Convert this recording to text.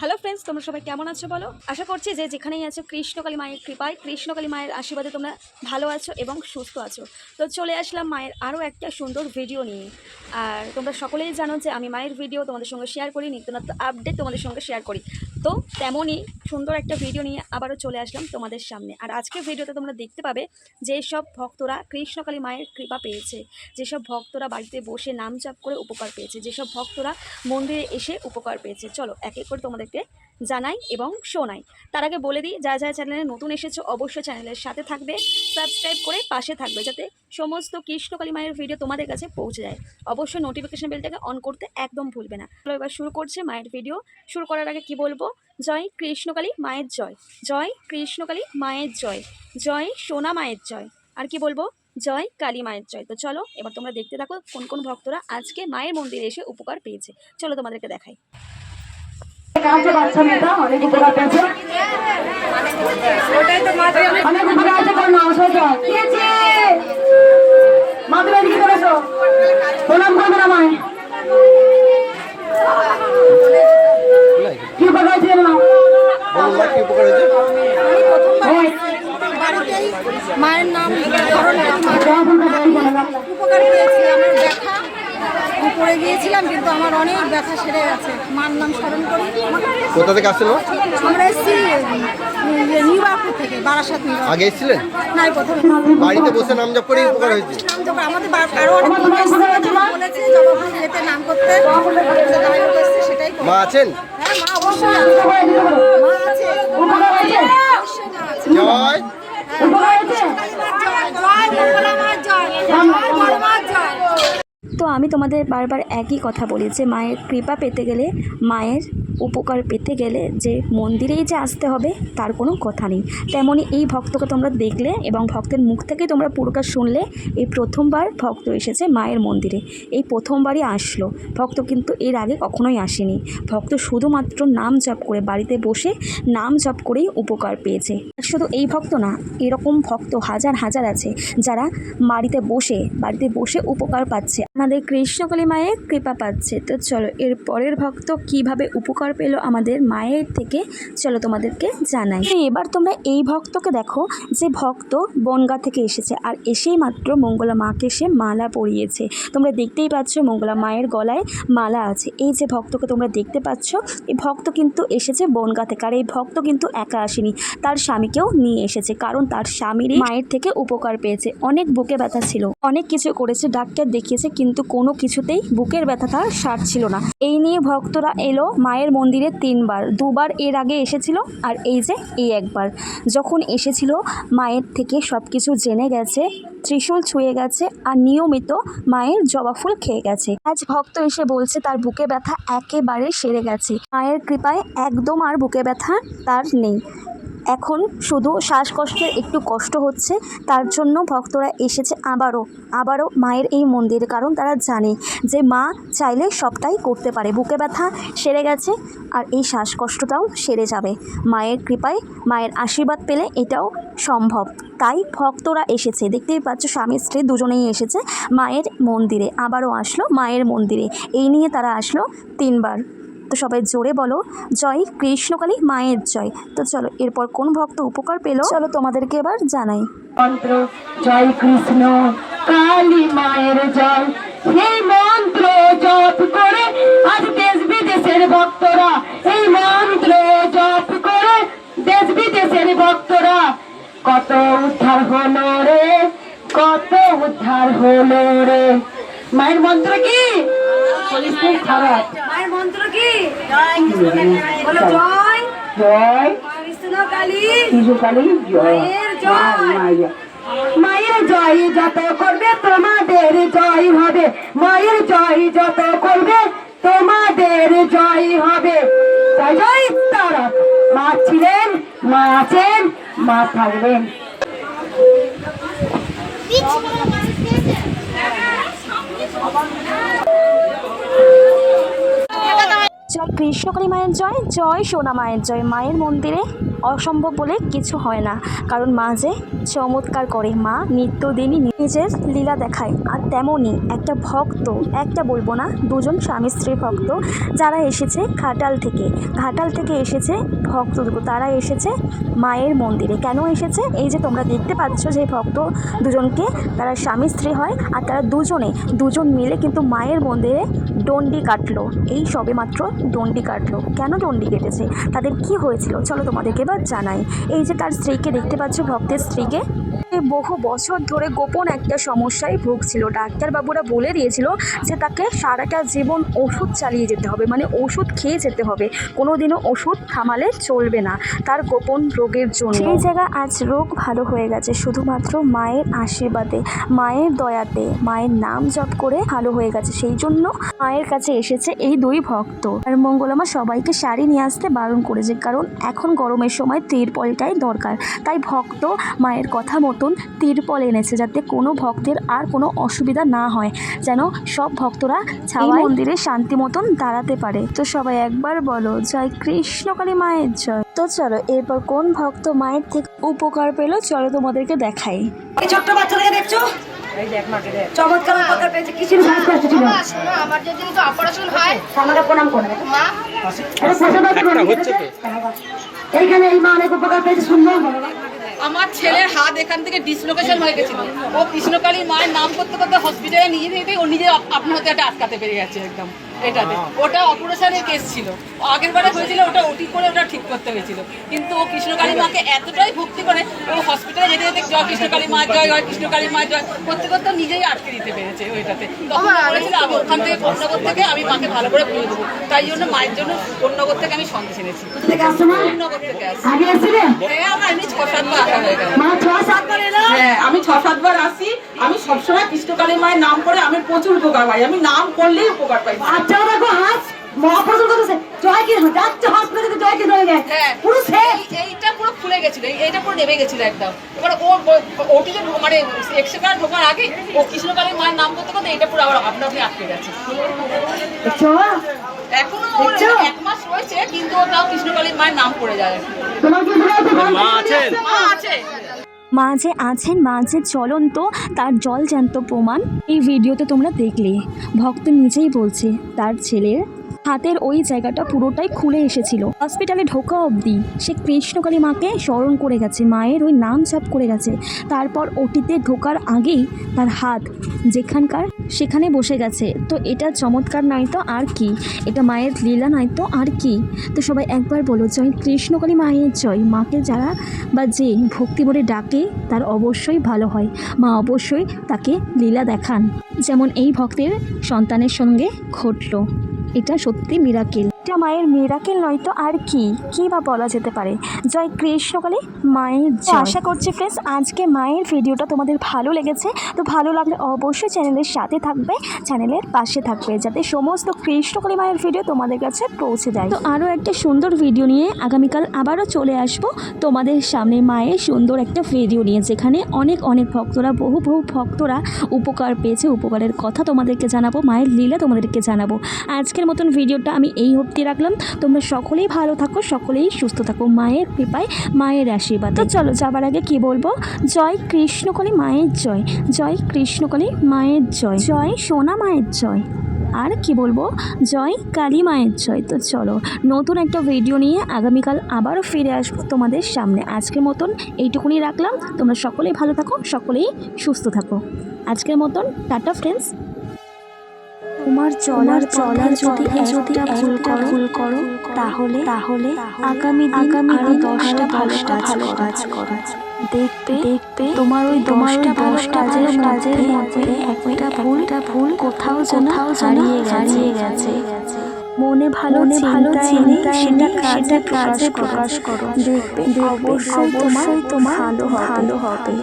Hello friends তোমরা সবাই কেমন আছো বলো? আশা করছি যে যেখানেই আছো, কৃষ্ণকালী মায়ের কৃপায়, কৃষ্ণকালী মায়ের আশীর্বাদে তোমরা ভালো আছো এবং সুস্থ আছো। তো চলে আসলাম মায়ের আরও একটা সুন্দর ভিডিও নিয়ে। আর তোমরা সকলেই জানো যে আমি মায়ের ভিডিও তোমাদের সঙ্গে শেয়ার করি নিত্য নতুন আপডেট তোমাদের সঙ্গে শেয়ার করি। তো তেমনই সুন্দর একটা ভিডিও নিয়ে আবারও চলে আসলাম তোমাদের সামনে। আর আজকের ভিডিওতে তোমরা দেখতে পাবে যেসব ভক্তরা কৃষ্ণকালী মায়ের কৃপা পেয়েছে যেসব ভক্তরা বাড়িতে বসে নাম জাপ করে উপকার পেয়েছে যেসব ভক্তরা মন্দিরে এসে উপকার পেয়েছে। চলো, এক এক করে তোমাদেরকে জানাই এবং শোনাই। তার আগে বলে দিই যা যা চ্যানেলে নতুন এসেছ, অবশ্যই চ্যানেলের সাথে থাকবে সাবস্ক্রাইব করে পাশে থাকবে, যাতে সমস্ত কৃষ্ণকালী মায়ের ভিডিও তোমাদের কাছে পৌঁছে যায়। অবশ্যই নোটিফিকেশন বেলটাকে অন করতে একদম ভুলবে না। চলো এবার শুরু করছে মায়ের ভিডিও শুরু করার আগে কি বলব? জয় কৃষ্ণকালী মায়ের জয়। জয় কৃষ্ণকালী মায়ের জয়। জয় সোনা মায়ের জয়। আর কি বলব? জয় কালী মায়ের জয়। তো চলো, এবার তোমরা দেখতে থাকো কোন কোন ভক্তরা আজকে মায়ের মন্দিরে এসে উপকার পেয়েছে। চলো তোমাদেরকে দেখাই। কাছে বাচ্চা মেয়েটা অনেক উপকার পেয়েছে। অনেক উপকার আছে কারণ অসহ্য দিয়েছে। মাদুর এদিকে চলে এসো প্রণাম করবেন আমায় কি উপকার হয়েছে জানো না? বলুন মা কি উপকার হয়েছে ওই, বাড়িতেই মায়ের নাম স্মরণ করে মাকে দেওয়া ফোনটা বের করে নাও। উপকার পেয়েছি আমার ব্যথা আমি পড়ে গিয়েছিলাম কিন্তু আমার অনেক ব্যথা সেরে গেছে মার নাম স্মরণ করি কোথা থেকে আসছেন মা আমরা এসেছি নিউ বাপুর থেকে বারাসাত নিউ আগে এসেছিলেন নাই প্রথম বাড়িতে বসে নাম জপ করে উপকার হয়েছে নাম জপ আমাদের আরও অনেক লোক এসেছে, বলেছে নাম করতে সেটাই। মা আছেন হ্যাঁ মা অবশ্যই। মা আছে জয় জয় জয় জয় জয় তো আমি তোমাদের বারবার একই কথা বলি যে মায়ের কৃপা পেতে গেলে মায়ের উপকার পেতে গেলে যে মন্দিরেই যে আসতে হবে, তার কোনো কথা নেই। তেমনই এই ভক্তকে তোমরা দেখলে এবং ভক্তের মুখ থেকে তোমরা পুরোটা শুনলে, এই প্রথমবার ভক্ত এসেছে মায়ের মন্দিরে। এই প্রথমবারই আসলো। ভক্ত কিন্তু এর আগে কখনোই আসেনি। ভক্ত শুধুমাত্র নাম জপ করে বাড়িতে বসে নাম জপ করেই উপকার পেয়েছে। শুধু এই ভক্ত না, এরকম ভক্ত হাজার হাজার আছে যারা বাড়িতে বসে বাড়িতে বসে উপকার পাচ্ছে। আমাদের কৃষ্ণকালী মায়ের কৃপা পাচ্ছে। তো চলো, এর পরের ভক্ত কীভাবে উপকার পেল আমাদের মায়ের থেকে। চলো তোমাদেরকে জানাই। এবার তোমরা এই ভক্তকে দেখো যে ভক্ত বনগা থেকে এসেছে। আর এসেই মাত্র মঙ্গলা মাকে সে মালা পরিয়েছে। তোমরা দেখতেই পাচ্ছ মঙ্গলা মায়ের গলায় মালা আছে। এই যে ভক্তকে তোমরা দেখতে পাচ্ছ, এই ভক্ত কিন্তু এসেছে বনগা থেকে। আর এই ভক্ত কিন্তু একা আসেনি। তার স্বামীকেও নিয়ে এসেছে। কারণ তার স্বামীর মায়ের থেকে উপকার পেয়েছে। অনেক বুকে ব্যথা ছিল। অনেক কিছু করেছে, ডাক্তার দেখিয়েছে, কিন্তু কোনো কিছুতেই বুকের ব্যথা তার সারছিল না। এই নিয়ে ভক্তরা এলো মায়ের মন্দিরে তিনবার, দুবার এর আগে এসেছিল আর এই যে এই একবার। যখন এসেছিল, মায়ের থেকে সব কিছু জেনে গেছে, ত্রিশূল ছুঁয়ে গেছে আর নিয়মিত মায়ের জবা ফুল খেয়ে গেছে। আজ ভক্ত এসে বলছে, তার বুকে ব্যথা একেবারে সেরে গেছে। মায়ের কৃপায় একদম আর বুকে ব্যথা তার নেই। এখন শুধু শ্বাসকষ্টের একটু কষ্ট হচ্ছে, তার জন্য ভক্তরা এসেছে আবারও। আবারও মায়ের এই মন্দিরে কারণ তারা জানে যে মা চাইলে সবটাই করতে পারে। বুকে ব্যথা সেরে গেছে আর এই শ্বাসকষ্টটাও সেরে যাবে। মায়ের কৃপায় মায়ের আশীর্বাদ পেলে এটাও সম্ভব। তাই ভক্তরা এসেছে। দেখতেই পাচ্ছ স্বামী স্ত্রী দুজনেই এসেছে মায়ের মন্দিরে। আবারও আসলো মায়ের মন্দিরে। এই নিয়ে তারা আসলো তিনবার। তো সবাই জোরে বলো জয় কৃষ্ণকালী মায়ের জয়। তো চলো এরপর কোন ভক্ত উপকার পেল? চলো তোমাদেরকে এবার জানাই। মন্ত্র জয় কৃষ্ণ কালী মায়ের জয়। এই মন্ত্র জপ করে আজ দেশ বিদেশের ভক্তরা এই মন্ত্র জপ করে দেশ বিদেশের ভক্তরা। কত উদ্ধার হলো রে কত উদ্ধার হলো রে। মায়ের মন্ত্র কি? খারাপ মায়ের মন্ত্র কি? বলো জয়। জয়। কৃষ্ণ কালী। শিশুকালী জয়। মায়ের জয়। মায়ের মায়ের জয় যত করবে তোমাদের জয় হবে। মায়ের জয় যত করবে তোমাদের জয় হবে। জয় জয় তারা। মা ছিলেন মা আছেন মা থাকবেন। জয় কৃষ্ণকালী মায়ের জয় জয় সোনা মায়ের জয়। মায়ের মন্দিরে অসম্ভব বলে কিছু হয় না। কারণ মা যে চমৎকার করে। মা নিত্যদিনই নিজের লীলা দেখায়। আর তেমনই একটা ভক্ত, একটা বলব না, দুজন স্বামী স্ত্রী ভক্ত যারা এসেছে ঘাটাল থেকে। ঘাটাল থেকে এসেছে ভক্ত দুটো তারা এসেছে মায়ের মন্দিরে। কেন এসেছে? এই যে তোমরা দেখতে পাচ্ছ যে ভক্ত দুজনকে, তারা স্বামী স্ত্রী হয় আর তারা দুজনে, দুজন মিলে কিন্তু মায়ের মন্দিরে ডন্ডি কাটলো। এই সবে মাত্র ডন্ডি কাটলো। কেন দণ্ডি কেটেছে? তাদের কি হয়েছিল? চলো তোমাদেরকে এবার জানাই। এই যে তার স্ত্রীকে দেখতে পাচ্ছ, ভক্তের স্ত্রীকে। বহু বছর ধরে গোপন একটা সমস্যায় ভুগছিল। ডাক্তারবাবুরা বলে দিয়েছিল যে তাকে সারাটা জীবন ওষুধ চালিয়ে যেতে হবে মানে ওষুধ খেয়ে যেতে হবে। কোনোদিনও ওষুধ থামালে চলবে না তার গোপন রোগের জন্য। সেই জায়গায় আজ রোগ ভালো হয়ে গেছে, শুধুমাত্র মায়ের আশীর্বাদে, মায়ের দয়াতে, মায়ের নাম জপ করে ভালো হয়ে গেছে। সেই জন্য মায়ের কাছে এসেছে এই দুই ভক্ত। আর মঙ্গলামা সবাইকে শাড়ি নিয়ে আসতে বারণ করেছে, কারণ এখন গরমের সময় তিরপলটাই দরকার। তাই ভক্ত মায়ের কথা মতন তিরপল এনেছে যাতে কোনো ভক্তের আর কোনো অসুবিধা না হয় যেন সব ভক্তরা ছাওয়া মন্দিরে শান্তি মতন দাঁড়াতে পারে তো সবাই একবার বলো জয় কৃষ্ণকালী মায়ের জয় তো চলো এরপর কোন ভক্ত মায়ের থেকে উপকার পেল চলো তোমাদেরকে দেখাই ছোট্ট বাচ্চাটাকে দেখছ চমৎকার উপকার পেয়েছে আমার যেদিন তো অপারেশন হয় আমাকে প্রণাম। এইখানে এই মা অনেক উপকার পেয়েছে শুনব আমার ছেলের হাত এখান থেকে ডিসলোকেশন হয়ে গেছিল। ও কৃষ্ণকালী মায়ের নাম করতে করতে হসপিটালে নিয়ে যেতে ও নিজে আপনার হাতে আটকাতে পেরে গেছে একদম। এটাতে ওটা অপারেশনের কেস ছিল। আগের বারে হয়েছিল ওটা ওটি করে ওটা ঠিক করতে হয়েছিল। কিন্তু ও কৃষ্ণকালী মাকে এতটাই ভক্তি করে ও হসপিটালে যেতে যেতে জয় কৃষ্ণকালী মা জয় কৃষ্ণকালী মা জয় করতে করতে নিজেই আটকে দিতে পেরেছে ওইটাতে। তখন বলেছিল আমি ওখান থেকে থেকে আমি মাকে ভালো করে পুজো দেবো। তাই জন্য মায়ের জন্য কোন্নগর থেকে আমি সন্দেশ এনেছি থেকে আসছি হ্যাঁ আমার এমনি ছ সাতবার আসা হয়ে গেল হ্যাঁ আমি ছ সাতবার আসি। আমি সবসময় কৃষ্ণকালী মায়ের নাম করে আমি প্রচুর উপকার পাই। আমি নাম করলেই উপকার পাই। বাচ্চাও দেখো হাত মহাপ্রসাদ করতেছে জয় কি যাচ্ছে হসপিটালে জয় কি হয়ে যায় হ্যাঁ। পুরো এই- এইটা পুরো খুলে গেছিল। এইটা পুরো নেমে গেছিল একদম। এবার ও ওটি যে মানে এক্সরে কার্ড ঢোকার আগে ও কৃষ্ণকালী মায়ের নাম করতে করতে এইটা পুরো আবার আপনা আপনি আটকে গেছে। এখনও এক মাস রয়েছে কিন্তু ও তাও কৃষ্ণকালী মায়ের নাম করে যায়। মা আছেন? মা আছে। মা যে আছেন, মা যে চলন্ত তার জল জ্যান্ত প্রমাণ এই ভিডিওতে তোমরা দেখলে। ভক্ত নিজেই বলছে, তার ছেলের হাতের ওই জায়গাটা পুরোটাই খুলে এসেছিল। হসপিটালে ঢোকা অবধি সে কৃষ্ণকালী মাকে স্মরণ করে গেছে, মায়ের ওই নাম চাপ করে গেছে। তারপর ওটিতে ঢোকার আগেই তার হাত যেখানকার সেখানে বসে গেছে। তো এটা চমৎকার নয় তো আর কি? এটা মায়ের লীলা নয় তো আর কি? তো সবাই একবার বলো, জয় কৃষ্ণকালী মায়ের জয়। মাকে যারা বা যে ভক্তি বলে ডাকে, তার অবশ্যই ভালো হয়। মা অবশ্যই তাকে লীলা দেখান। যেমন এই ভক্তের সন্তানের সঙ্গে ঘটলো। এটা সত্যি মিরাকেল মায়ের মিরাকেল নয় তো আর কি? কি বা বলা যেতে পারে? জয় কৃষ্ণকালী মায়ের। আশা করছি ফ্রেন্ডস আজকে মায়ের ভিডিওটা তোমাদের ভালো লেগেছে। তো ভালো লাগলে অবশ্যই চ্যানেলের সাথে থাকবে চ্যানেলের পাশে থাকবে, যাতে সমস্ত কৃষ্ণকালী মায়ের ভিডিও তোমাদের কাছে পৌঁছে যায়। তো আরও একটা সুন্দর ভিডিও নিয়ে আগামীকাল আবারও চলে আসব তোমাদের সামনে মায়ের সুন্দর একটা ভিডিও নিয়ে, যেখানে অনেক অনেক ভক্তরা, বহু বহু ভক্তরা উপকার পেয়েছে, উপকারের কথা তোমাদেরকে জানাব, মায়ের লীলা তোমাদেরকে জানাব। আজকের মতন ভিডিওটা আমি এই অবধি রাখলাম। তোমরা সকলেই ভালো থাকো, সকলেই সুস্থ থাকো। মায়ের কৃপায়, মায়ের আশীর্বাদ। তো চলো, যাবার আগে কি বলব? জয় কৃষ্ণকালী, মায়ের জয়। জয় কৃষ্ণকালী, মায়ের জয়। জয় সোনা, মায়ের জয়। আর কি বলব? জয় কালী, মায়ের জয়। তো চলো, নতুন একটা ভিডিও নিয়ে আগামীকাল আবারও ফিরে আসব তোমাদের সামনে। আজকের মতন এইটুকুনি রাখলাম। তোমরা সকলেই ভালো থাকো, সকলেই সুস্থ থাকো। আজকের মতন, টাটা ফ্রেন্ডস তোমার চলার চলার যদি যদি ভুল করো ভুল করো তাহলে তাহলে আগামী আগামী আরও দশটা ভালোটা ভালো কাজ করো দেখবে দেখবে তোমার ওই দশটা দশটা কাজের কাজের মধ্যে একটা ভুলটা ভুল কোথাও যেন হারিয়ে হারিয়ে গেছে। মনে ভালো ভালো চিন্তা সেটা সেটা কাজে প্রকাশ করো। দেখবে অবশ্যই তোমার ভালো ভালো হবে।